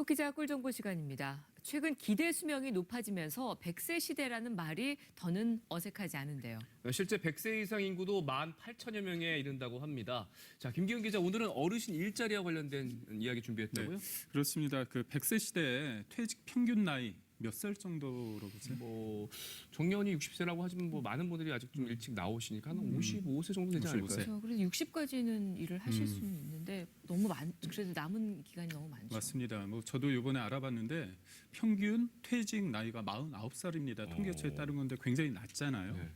또 기자 꿀정보 시간입니다. 최근 기대 수명이 높아지면서 100세 시대라는 말이 더는 어색하지 않은데요. 실제 100세 이상 인구도 18,000여 명에 이른다고 합니다. 자, 김기훈 기자, 오늘은 어르신 일자리와 관련된 이야기 준비했다고요? 그렇습니다. 그 100세 시대에 퇴직 평균 나이 몇 살 정도로 보세요? 뭐 정년이 60세라고 하지만 뭐 많은 분들이 아직 좀 일찍 나오시니까 한 55세 정도 되지 55세. 않을까요? 그래서 그래도 60까지는 일을 하실 수는 있는데 너무 많 그래도 남은 기간이 너무 많죠. 맞습니다. 뭐 저도 이번에 알아봤는데 평균 퇴직 나이가 49살입니다. 통계초에 오. 따른 건데 굉장히 낮잖아요. 네.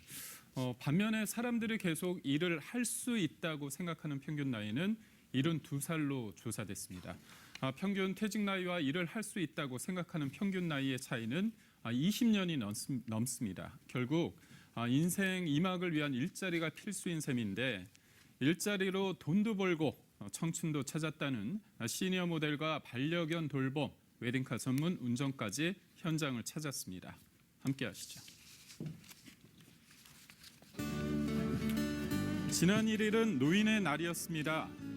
어, 반면에 사람들이 계속 일을 할 수 있다고 생각하는 평균 나이는 72살로 조사됐습니다. 아, 평균 퇴직 나이와 일을 할 수 있다고 생각하는 평균 나이의 차이는 아, 20년이 넘습니다. 결국 아, 인생 이막을 위한 일자리가 필수인 셈인데 일자리로 돈도 벌고 어, 청춘도 찾았다는 아, 시니어 모델과 반려견 돌봄, 웨딩카 전문 운전까지 현장을 찾았습니다. 함께 하시죠. 지난 1일은 노인의 날이었습니다.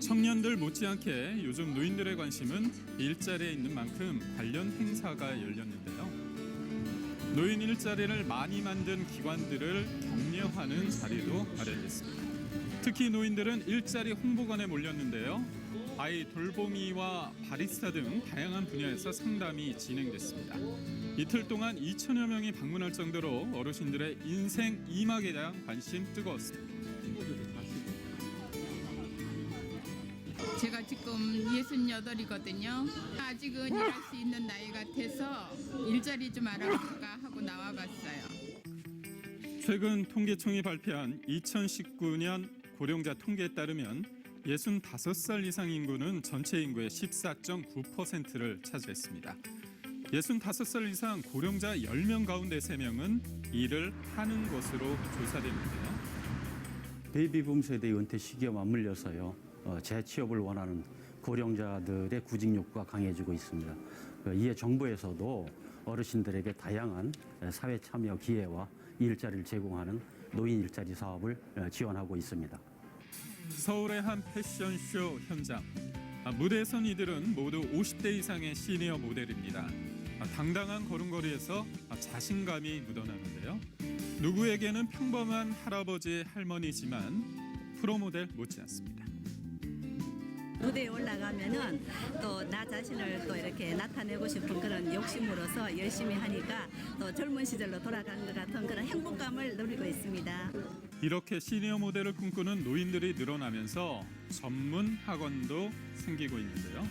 청년들 못지않게 요즘 노인들의 관심은 일자리에 있는 만큼 관련 행사가 열렸는데요. 노인 일자리를 많이 만든 기관들을 격려하는 자리도 마련됐습니다. 특히 노인들은 일자리 홍보관에 몰렸는데요. 아이 돌보미와 바리스타 등 다양한 분야에서 상담이 진행됐습니다. 이틀 동안 2천여 명이 방문할 정도로 어르신들의 인생 이막에 대한 관심 뜨거웠습니다. 지금 68이거든요. 아직은 일할 수 있는 나이 같아서 일자리 좀 알아볼까 하고 나와봤어요. 최근 통계청이 발표한 2019년 고령자 통계에 따르면 65살 이상 인구는 전체 인구의 14.9%를 차지했습니다. 65살 이상 고령자 10명 가운데 3명은 일을 하는 것으로 조사됐는데요. 베이비붐 세대의 은퇴 시기와 맞물려서요. 어, 재취업을 원하는 고령자들의 구직 욕구가 강해지고 있습니다. 그 이에 정부에서도 어르신들에게 다양한 사회 참여 기회와 일자리를 제공하는 노인 일자리 사업을 어, 지원하고 있습니다. 서울의 한 패션쇼 현장. 아, 무대에 선 이들은 모두 50대 이상의 시니어 모델입니다. 아, 당당한 걸음걸이에서 아, 자신감이 묻어나는데요. 누구에게는 평범한 할아버지 할머니지만 프로모델 못지않습니다. 무대에 올라가면은 또 나 자신을 또 이렇게 나타내고 싶은 그런 욕심으로서 열심히 하니까 또 젊은 시절로 돌아간 것 같은 그런 행복감을 누리고 있습니다. 이렇게 시니어 모델을 꿈꾸는 노인들이 늘어나면서 전문 학원도 생기고 있는데요.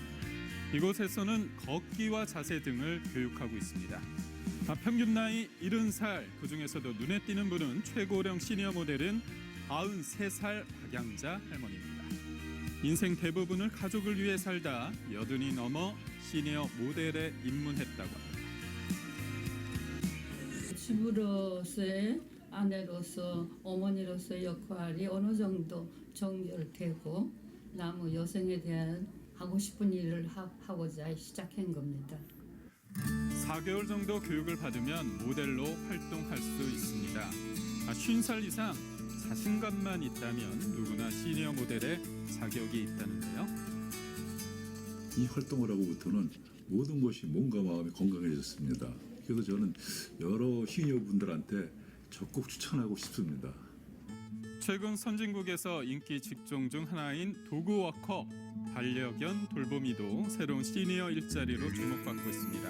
이곳에서는 걷기와 자세 등을 교육하고 있습니다. 아, 평균 나이 70살, 그 중에서도 눈에 띄는 분은 최고령 시니어 모델은 93살 박양자 할머니입니다. 인생 대부분을 가족을 위해 살다 여든이 넘어 시니어 모델에 입문했다고 합니다. 주부로서의 아내로서 어머니로서의 역할이 어느 정도 정렬되고 남은 여성에 대한 하고 싶은 일을 하, 하고자 시작한 겁니다. 4개월 정도 교육을 받으면 모델로 활동할 수 있습니다. 아, 50살 이상 자신감만 있다면 누구나 시니어 모델의 자격이 있다는데요. 이 활동을 하고부터는 모든 것이 몸과 마음이 건강해졌습니다. 그래서 저는 여러 시니어 분들한테 적극 추천하고 싶습니다. 최근 선진국에서 인기 직종 중 하나인 도그워커 반려견 돌보미도 새로운 시니어 일자리로 주목받고 있습니다.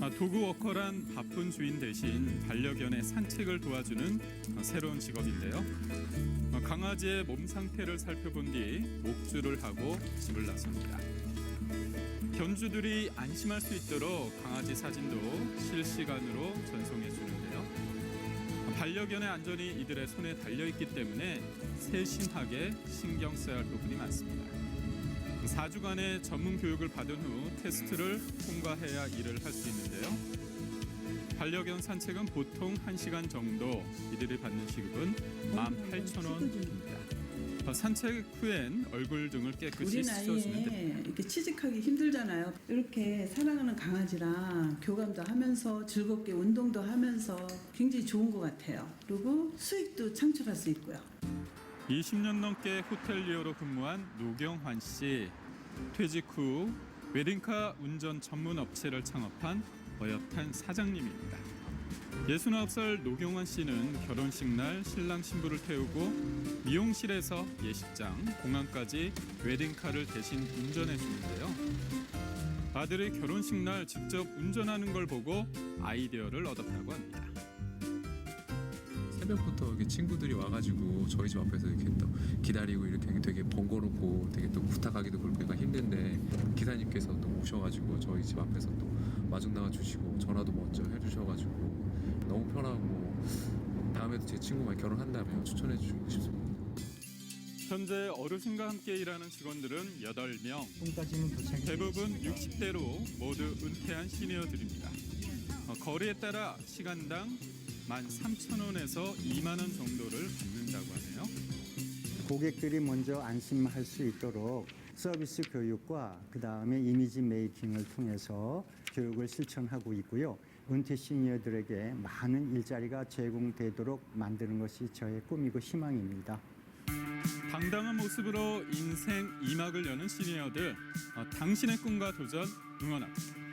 아, 도그워커란 바쁜 주인 대신 반려견의 산책을 도와주는 아, 새로운 직업인데요. 아, 강아지의 몸 상태를 살펴본 뒤 목줄을 하고 집을 나섭니다. 견주들이 안심할 수 있도록 강아지 사진도 실시간으로 전송해 주는데요. 반려견의 안전이 이들의 손에 달려 있기 때문에 세심하게 신경 써야 할 부분이 많습니다. 4주간의 전문 교육을 받은 후 테스트를 통과해야 일을 할 수 있는데요. 반려견 산책은 보통 1시간 정도 이들이 받는 시급은 18,000원입니다. 산책 후엔 얼굴 등을 깨끗이 우리 씻어주면 됩니다. 나이에 이렇게 취직하기 힘들잖아요. 이렇게 사랑하는 강아지랑 교감도 하면서 즐겁게 운동도 하면서 굉장히 좋은 것 같아요. 그리고 수익도 창출할 수 있고요. 20년 넘게 호텔리어로 근무한 노경환 씨 퇴직 후 웨딩카 운전 전문 업체를 창업한 어엿한 사장님입니다. 69살 노경환 씨는 결혼식 날 신랑 신부를 태우고 미용실에서 예식장, 공항까지 웨딩카를 대신 운전해 주는데요. 아들의 결혼식 날 직접 운전하는 걸 보고 아이디어를 얻었다고 합니다. 새벽부터 이렇게 친구들이 와가지고 저희 집 앞에서 이렇게 또 기다리고 이렇게 되게 번거롭고 되게 또 부탁하기도 그렇고 힘든데 기사님께서 또 오셔가지고 저희 집 앞에서 또 마중 나와 주시고 전화도 먼저 해주셔가지고 너무 편하고 다음에도 제 친구가 결혼한다면 추천해 주고 싶습니다. 현재 어르신과 함께 일하는 직원들은 8명. 대부분 60대로 모두 은퇴한 시니어들입니다. 어, 거리에 따라 시간당 13,000원에서 2만 원 정도를 받는다고 하네요. 고객들이 먼저 안심할 수 있도록 서비스 교육과 그 다음에 이미지 메이킹을 통해서 교육을 실천하고 있고요. 은퇴 시니어들에게 많은 일자리가 제공되도록 만드는 것이 저의 꿈이고 희망입니다. 당당한 모습으로 인생 2막을 여는 시니어들, 어, 당신의 꿈과 도전 응원합니다.